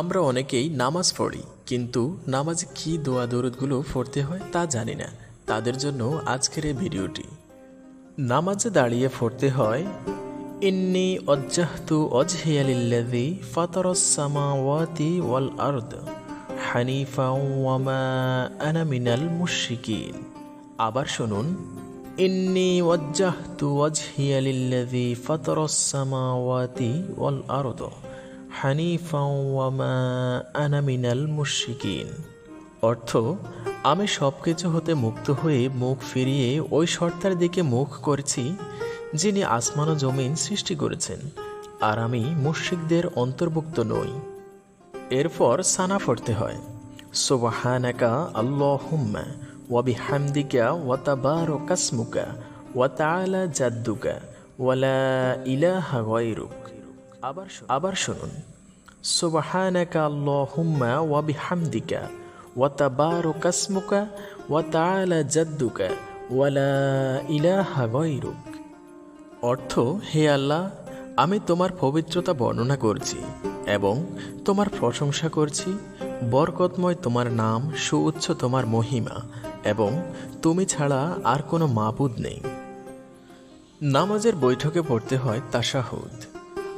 আমরা অনেকেই নামাজ পড়ি, কিন্তু নামাজে কী দোয়া দরুদগুলো পড়তে হয় তা জানি না। তাদের জন্য আজকের এই ভিডিওটি। নামাজে দাঁড়িয়ে পড়তে হয়, ইন্নি অজ্জাহতু অজহিয়ালিল্লাযী ফাতারাস সামাওয়াতি ওয়াল আরদ হানিফা ওয়া মা আনা মিনাল মুশরিকিন। আবার শুনুন, ইন্নি ওয়াজ্জাহতু ওয়াজহিয়ালিল্লাযী ফাতারাস সামাওয়াতি ওয়াল আরদ। হানিফা ওয়া মা আনা মিনাল মুশরিকিন। অর্থ, আমি সব কিছু হতে মুক্ত হয়ে মুখ ফিরিয়ে ওই সর্তার দিকে মুখ করেছি, যিনি আসমান ও জমিন সৃষ্টি করেছেন, আর আমি মুশ্রিকদের অন্তর্ভুক্ত নই। এরপর সানা পড়তে হয়। সুবহানাকা আল্লাহুম্মা ওয়া বিহামদিকা ওয়া তাবারাকা ইসমুকা ওয়া তাআলা জাদ্দুকা ওয়া লা ইলাহা গায়রুক। আবার আবার শুনুন। সুবহানাকা আল্লাহুম্মা ওয়া বিহামদিকা ওয়া তাবারাকা ইসমুকা ওয়া তাআলা জাদ্দুকা ওয়া লা ইলাহা গায়রুক। অর্থ, হে আল্লাহ, আমি তোমার পবিত্রতা বর্ণনা করছি এবং তোমার প্রশংসা করছি। বরকতময় তোমার নাম, সুউচ্চ তোমার মহিমা এবং তুমি ছাড়া আর কোনো মাবুদ নেই। নামাজের বৈঠকে পড়তে হয় তাশাহুদ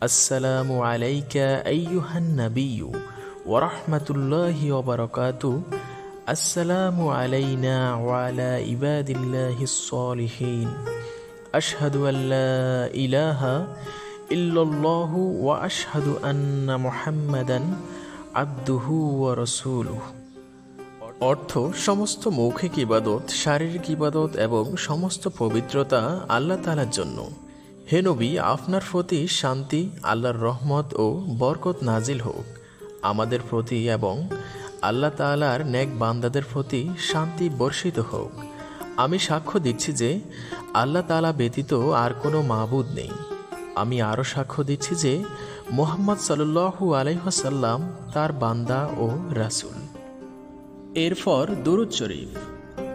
আসসালামু আলাইকা আইয়ুহান নাবিয়্যু ওয়া রাহমাতুল্লাহি ওয়া বারাকাতু। আসসালামু আলাইনা ওয়ালা ইবাদিল্লাহি সলিহিন আশহাদু আল্লাহ ইলাহা ইল্লাল্লাহু ওয়া আশহাদু আন্না মুহাম্মাদান আব্দুহু ওয়া রাসূলুহু। অর্থ, সমস্ত মৌখিক ইবাদত, শারীরিক ইবাদত এবং সমস্ত পবিত্রতা আল্লাহ তাআলার জন্য। হে নবী, আপনার প্রতি শান্তি, আল্লাহর রহমত ও বরকত নাজিল হোক। আমাদের প্রতি এবং আল্লাহ তালার নেক বান্দাদের প্রতি শান্তি বর্ষিত হোক। আমি সাক্ষ্য দিচ্ছি যে আল্লাহ তালা ব্যতীত আর কোনো মাবুদ নেই। আমি আরও সাক্ষ্য দিচ্ছি যে মোহাম্মদ সাল্লু আলাইহাসাল্লাম তার বান্দা ও রাসুল। এরপর দুরুদ শরীফ।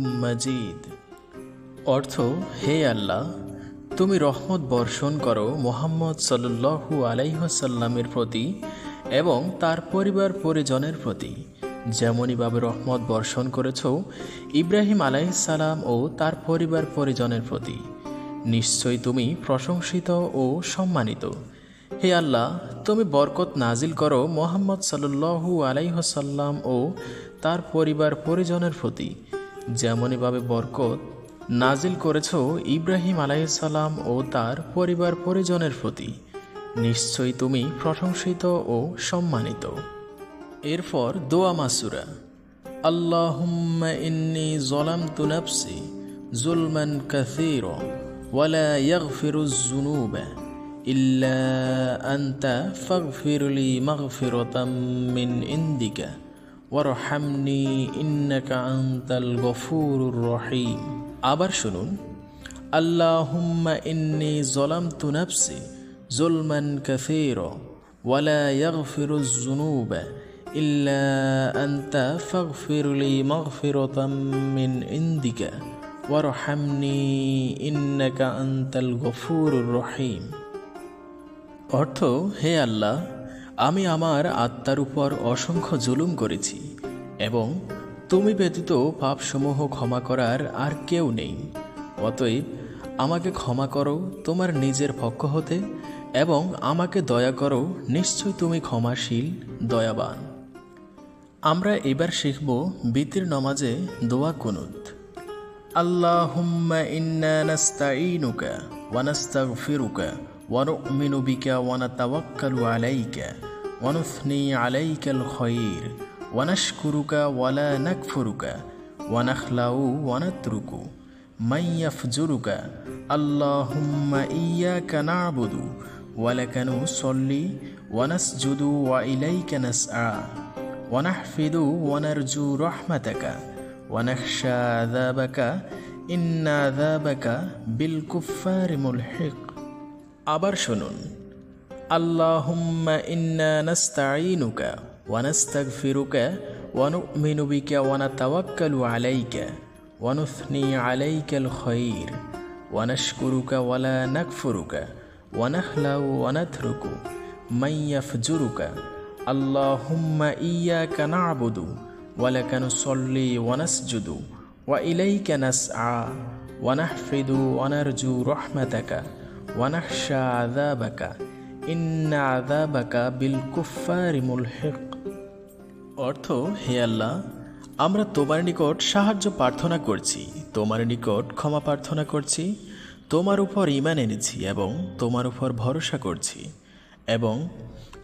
মজিদ। অর্থ, হে আল্লাহ, তুমি রহমত বর্ষণ করো মোহাম্মদ সাল্লু আলাইহসাল্লামের প্রতি এবং তার পরিবার পরিজনের প্রতি। যেমনইভাবে রহমত বর্ষণ করেছ ইব্রাহিম আলাইসাল্লাম ও তার পরিবার পরিজনের প্রতি। নিশ্চয়ই তুমি প্রশংসিত ও সম্মানিত। হে আল্লাহ, তুমি বরকত নাজিল করো মোহাম্মদ সাল্লু আলাইহসাল্লাম ও তার পরিবার পরিজনের প্রতি। যেমনইভাবে বরকত নাজিল করেছ ইব্রাহিম আলাইসাল্লাম ও তার পরিবার পরিজনের প্রতি। নিশ্চয়ই তুমি প্রশংসিত ও সম্মানিত। এরপর দোয়া মাসুরা। আল্লাহুম্মা ইন্নি জলামতু নাফসি জুলমান কাসীরা ওয়ালা ইয়াগফিরুজ যুনুবা। إلا أنت فاغفر لي مغفرة من عندك وارحمني إنك أنت الغفور الرحيم আবার শুনুন আল্লাহুম্মা ইন্নি জলামতু নাফসি জুলমান কাসীরা ولا يغفر الذنوب إلا أنت فاغفر لي مغفرة من عندك وارحمني إنك أنت الغفور الرحيم অর্থ, হে আল্লাহ, আমি আমার আত্মার উপর অসংখ্য জুলুম করেছি এবং তুমি ব্যতীত পাপসমূহ ক্ষমা করার আর কেউ নেই। অতএব আমাকে ক্ষমা করো তোমার নিজের পক্ষ হতে এবং আমাকে দয়া করো, নিশ্চয় তুমি ক্ষমাশীল, দয়াবান। আমরা এবার শিখব বিতির নমাজে দোয়া কুনুত। আল্লাহ ইন্না নাস্তাইনুকা ওয়ানাস্তাগফিরুকা ونؤمن بك ونتوكل عليك ونثني عليك الخير ونشكرك ولا نكفرك ونخلع ونترك. من يفجرك؟ اللهم إياك نعبد ولك نصلي ونسجد وإليك نسعى. ونحفظ ونرجو رحمتك ونخشى عذابك إن عذابك بالكفار ملحق. আবার শুনুন। আল্লাহুম্মা ইন্না নাস্তাঈনুকা ওয়া নাস্তাগফিরুকা ওয়া নু'মিনু বিকা ওয়া নাতাওয়াক্কালু আলাইকা ওয়া নুসনি আলাইকাল খায়র ওয়া নাশকুরুকা ওয়া লা নাকফুরুকা ওয়া নাখলাউ ওয়া নাতরুকু মান ইয়াফজুরুকা। আল্লাহুম্মা ইয়্যাকা না'বুদু ওয়া লাকা নুসাল্লি ওয়া নাসজুদু ওয়া ইলাইকা নাসআ ওয়া নাহফিদু ওয়া ইন্না অর্থ, হে আল্লাহ, আমরা তোমার নিকট সাহায্য প্রার্থনা করছি, তোমার নিকট ক্ষমা প্রার্থনা করছি, তোমার উপর ইমান এনেছি এবং তোমার উপর ভরসা করছি এবং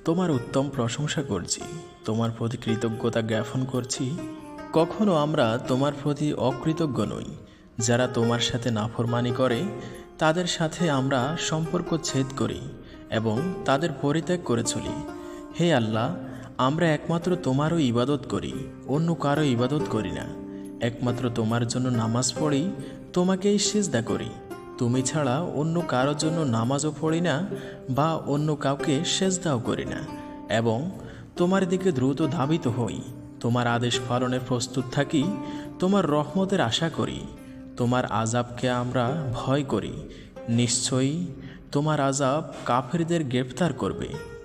তোমার উত্তম প্রশংসা করছি, তোমার প্রতি কৃতজ্ঞতা জ্ঞাপন করছি। কখনো আমরা তোমার প্রতি অকৃতজ্ঞ নই, যারা তোমার সাথে নাফরমানি করে তাদের সাথে আমরা সম্পর্ক ছেদ করি এবং তাদের পরিত্যাগ করে চলি। হে আল্লাহ, আমরা একমাত্র তোমারও ইবাদত করি, অন্য কারও ইবাদত করি না। একমাত্র তোমার জন্য নামাজ পড়ি, তোমাকেই সিজদা করি। তুমি ছাড়া অন্য কারোর জন্য নামাজও পড়ি না বা অন্য কাউকে সেজদাও করি না। এবং তোমার দিকে দ্রুত ধাবিত হই। তোমার আদেশ পালনে প্রস্তুত থাকি, তোমার রহমতের আশা করি। তোমার আজাবকে আমরা ভয় করি। নিশ্চয়ই তোমার আজাব কাফেরদের গ্রেফতার করবে।